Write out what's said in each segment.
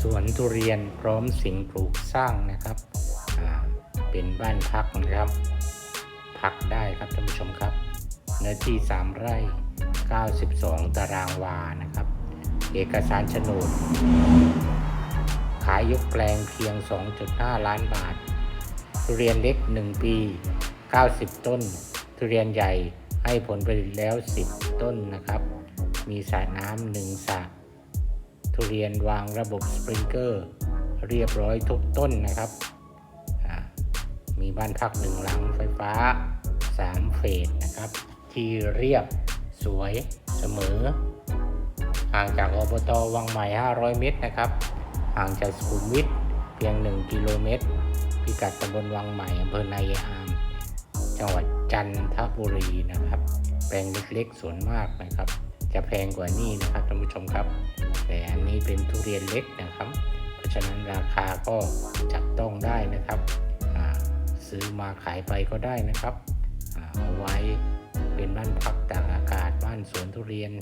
สวนทุเรียนพร้อมสิ่งปลูกสร้างนะครับ เป็นบ้านพักนะครับ พักได้ครับท่านผู้ชมครับ เนื้อที่ 3 ไร่ 92 ตารางวานะครับ เอกสารโฉนด ขายยกแปลงเพียง 2.5 ล้านบาท ทุเรียนเล็ก 1 ปี 90 ต้น ทุเรียนใหญ่ให้ผลผลิตแล้ว 10 ต้นนะครับ มีสระน้ำหนึ่งสระ ทุเรียนวางระบบสปริงเกอร์ เรียบร้อยทุกต้นนะครับ มีบ้านพักหนึ่งหลังไฟฟ้า 3 เฟสนะครับ ที่เรียบสวยเสมอ ห่างจากอบตวังใหม่ 500 เมตรนะครับ ห่างจากสุขุมวิทเพียง 1 กิโลเมตร พิกัดตำบลวังใหม่อำเภอนายายอาม จังหวัดจันทบุรีนะครับ แปลงเล็กๆสวนมากนะครับ จะแพงกว่านี้นะครับท่านผู้ชมครับแต่ นี้เป็นทุเรียนเล็กนะครับ เพราะฉะนั้นราคาก็จับต้องได้นะครับซื้อมาขายไปก็ได้นะครับเอาไว้เป็นบ้านพักตากอากาศบ้านสวนทุเรียน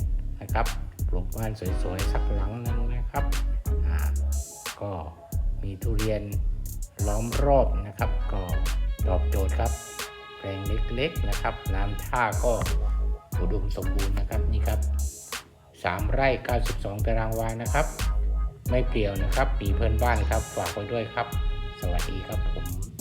นะครับปลูกบ้านสวยๆสักหลังหนึงนะครับก็มีทุเรียนล้อมรอบนะครับ ก็ตอบโจทย์ครับแปลงเล็กๆนะครับ น้ำท่าก็อุดมสมบูรณ์นะครับนี่ครับ 3 ไร่ 92 ตารางวานะครับ ไม่เปลี่ยวนะครับปีเพื่อนบ้านครับ ฝากไว้ด้วยครับ สวัสดีครับผม